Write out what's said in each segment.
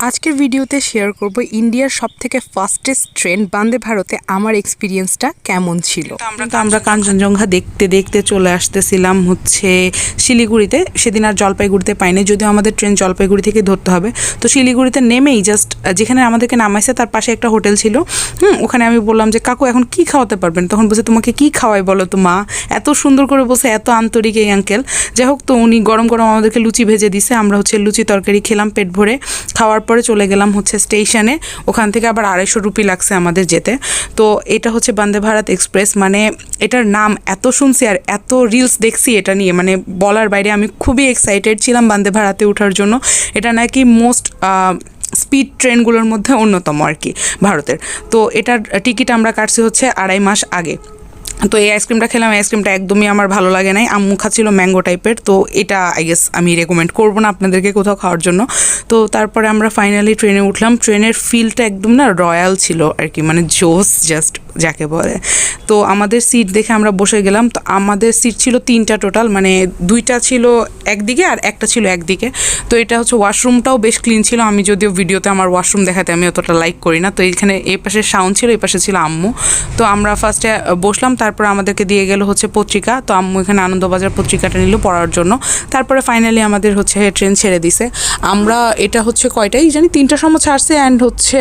আজকের ভিডিওতে শেয়ার করব ইন্ডিয়ার সব থেকে ফাস্টেস্ট ট্রেন বন্দে ভারতে আমার এক্সপিরিয়েন্সটা কেমন ছিল। আমরা কাঞ্চনজঙ্ঘা দেখতে দেখতে চলে আসতেছিলাম হচ্ছে শিলিগুড়িতে। সেদিন আর জলপাইগুড়িতে পাইনি, যদিও আমাদের ট্রেন জলপাইগুড়ি থেকে ধরতে হবে। তো শিলিগুড়িতে নেমেই জাস্ট যেখানে আমাদেরকে নামাইছে তার পাশে একটা হোটেল ছিল। হুম, ওখানে আমি বললাম যে, কাকু, এখন কি খাওয়াতে পারবেন? তখন বলছে, তোমাকে কি খাওয়াই বলো তো, মা? এত সুন্দর করে বসে এত আন্তরিক এই আঙ্কেল যাই হোক, তো উনি গরম গরম আমাদেরকে লুচি ভেজে দিছে। আমরা হচ্ছে লুচি তরকারি খেলাম পেট ভরে। খাওয়ার পরে চলে গেলাম হচ্ছে স্টেশনে। ওখান থেকে আবার আড়াইশো রুপি লাগছে আমাদের যেতে। তো এটা হচ্ছে বন্দে ভারত এক্সপ্রেস। মানে এটার নাম এত শুনছি আর এত রিলস দেখছি এটা নিয়ে। মানে বলার বাইরে আমি খুবই এক্সাইটেড ছিলাম বন্দে ভারতে ওঠার জন্য। এটা নাকি মোস্ট স্পিড ট্রেনগুলোর মধ্যে অন্যতম আর কি ভারতের। তো এটার টিকিট আমরা কাটছি হচ্ছে আড়াই মাস আগে। তো এই আইসক্রিমটা খেলাম আইসক্রিমটা একদমই আমার ভালো লাগে নাই। আম্মু খাচ্ছিল ম্যাঙ্গো টাইপের, তো এটা আই গেস আমি রেকমেন্ড করব না আপনাদেরকে কোথাও খাওয়ার জন্য। তো তারপরে আমরা ফাইনালি ট্রেনে উঠলাম। ট্রেনের ফিলটা একদম না রয়্যাল ছিল আর কি মানে জোস জাস্ট যাকে বলে। তো আমাদের সিট দেখে আমরা বসে গেলাম। তো আমাদের সিট ছিল তিনটা টোটাল মানে দুইটা ছিল একদিকে আর একটা ছিল একদিকে। তো এটা হচ্ছে ওয়াশরুমটাও বেশ ক্লিন ছিল। আমি যদিও ভিডিওতে আমার ওয়াশরুম দেখাতে আমি অতটা লাইক করি না। তো এইখানে এই পাশে সাউন্ড ছিল, এই পাশে ছিল আম্মু। তো আমরা ফার্স্টে বসলাম, তারপর আমাদেরকে দিয়ে গেল হচ্ছে পত্রিকা। তো আম্মু এখানে আনন্দবাজার পত্রিকাটা নিল পড়ার জন্য। তারপরে ফাইনালি আমাদের হচ্ছে ট্রেন ছেড়ে দিছে। আমরা এটা হচ্ছে কয়টাই জানি? তিনটার সময় ছাড়ছে অ্যান্ড হচ্ছে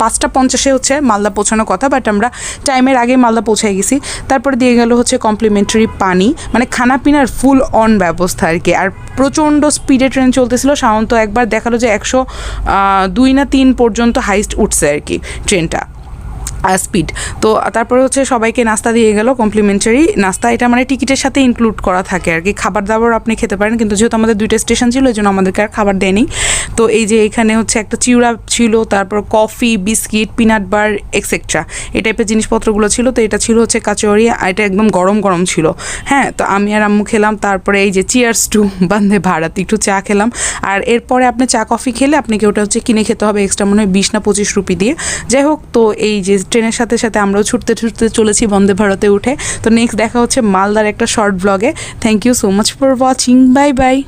পাঁচটা পঞ্চাশে হচ্ছে মালদা পৌঁছানোর কথা বাট আমরা টাইমের আগে মালদা পৌঁছায় গেছি। তারপরে দিয়ে গেল হচ্ছে কমপ্লিমেন্টারি পানি মানে খানা পিনার ফুল অন ব্যবস্থা আর কি। আর প্রচণ্ড স্পিডে ট্রেন চলতেছিল সাধারণত একবার দেখাল যে একশো দুই না তিন পর্যন্ত হাইস্ট উঠছে আর কি ট্রেনটা স্পিড তো তারপরে হচ্ছে সবাইকে নাস্তা দিয়ে গেল কমপ্লিমেন্টারি নাস্তা। এটা মানে টিকিটের সাথে ইনক্লুড করা থাকে আর কি। খাবার দাবার আপনি খেতে পারেন, কিন্তু যেহেতু আমাদের দুইটা স্টেশন ছিল এই জন্য আমাদেরকে আর খাবার দেয়নি। তো এই যে এখানে হচ্ছে একটা চিউড়া ছিল, তারপর coffee, biscuit, peanut bar extra এই টাইপের জিনিসপত্রগুলো ছিল, তো এটা ছিল হচ্ছে কাচৌরি এটা একদম গরম গরম ছিল। হ্যাঁ তো আমি আর আম্মু খেলাম, তারপরে এই যে চিয়ার্স টু বান্ধে ভাড়াতে একটু চা খেলাম। আর এরপরে আপনি চা, কফি খেলে আপনাকে ওটা হচ্ছে কিনে খেতে হবে এক্সট্রা মনে হয় বিশ না পঁচিশ রুপি দিয়ে। যাই হোক, তো এই যে ট্রেনের সাথে সাথে আমরাও ছুটতে ছুটতে চলেছি বন্দে ভারতে উঠে। তো নেক্সট দেখা হচ্ছে মালদার একটা শর্ট ব্লগে thank you so much for watching bye bye